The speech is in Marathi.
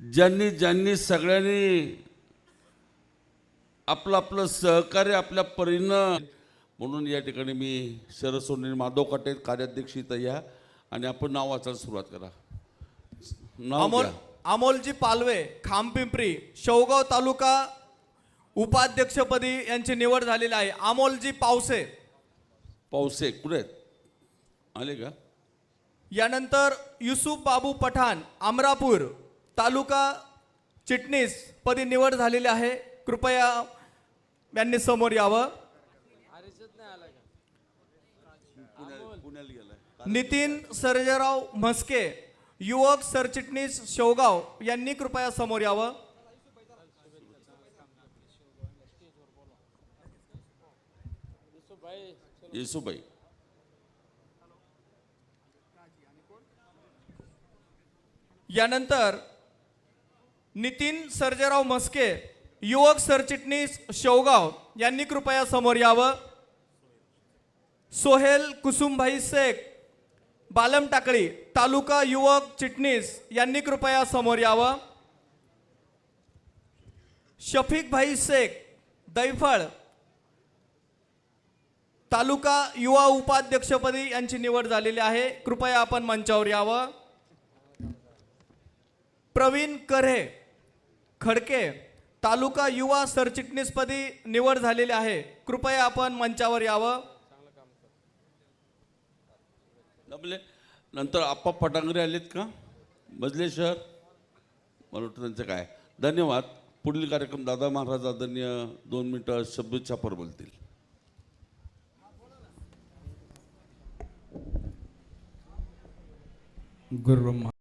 ज्यांनी ज्यांनी सगळ्यांनी आपलं आपलं सहकार्य आपल्या परीनं म्हणून या ठिकाणी मी शरद सोने माधव काटे कार्याध्यक्ष इथं या आणि आपण नाव वाचायला सुरुवात करा. नाव अमोल घ्या. अमोलजी पालवे खामपिंपरी शेवगाव तालुका उपाध्यक्षपदी यांची निवड झालेली आहे. अमोलजी पावसे. पावसे कुठे आहेत? आले का? यानंतर युसुफ बाबू पठाण अमरापूर. तालुका चिटणीस पदी निवड झालेली आहे. कृपया यांनी समोर यावं. नितीन सर्जेराव म्हस्के युवक सरचिटणीस शेवगाव यांनी कृपया समोर यावं. येसुबाई. यानंतर नितीन सर्जेराव म्हस्के युवक सरचिटणीस शेवगाव यांनी कृपया समोर यावं. सोहेल कुसुमभाई शेख बालम टाकळी तालुका युवक चिटणीस यांनी कृपया समोर यावं. शफीकभाई शेख दैफळ तालुका युवा उपाध्यक्षपदी यांची निवड झालेली आहे. कृपया आपण मंचावर यावं. प्रवीण करे खडके तालुका युवा सरचिटणीसपदी निवड झालेली आहे. कृपया आपण मंचावर यावं. जमले नंतर आप्पा पटांगरे आलेत का? मजले शहर. मला वाटतं त्यांचं काय? धन्यवाद. पुढील कार्यक्रम दादा महाराज आदरणीय दोन मिनटं शब्दछापर बोलतील. गुरुब्रह्मा